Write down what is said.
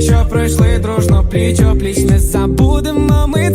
що пройшли дружно пліч опліч Не забудемо ми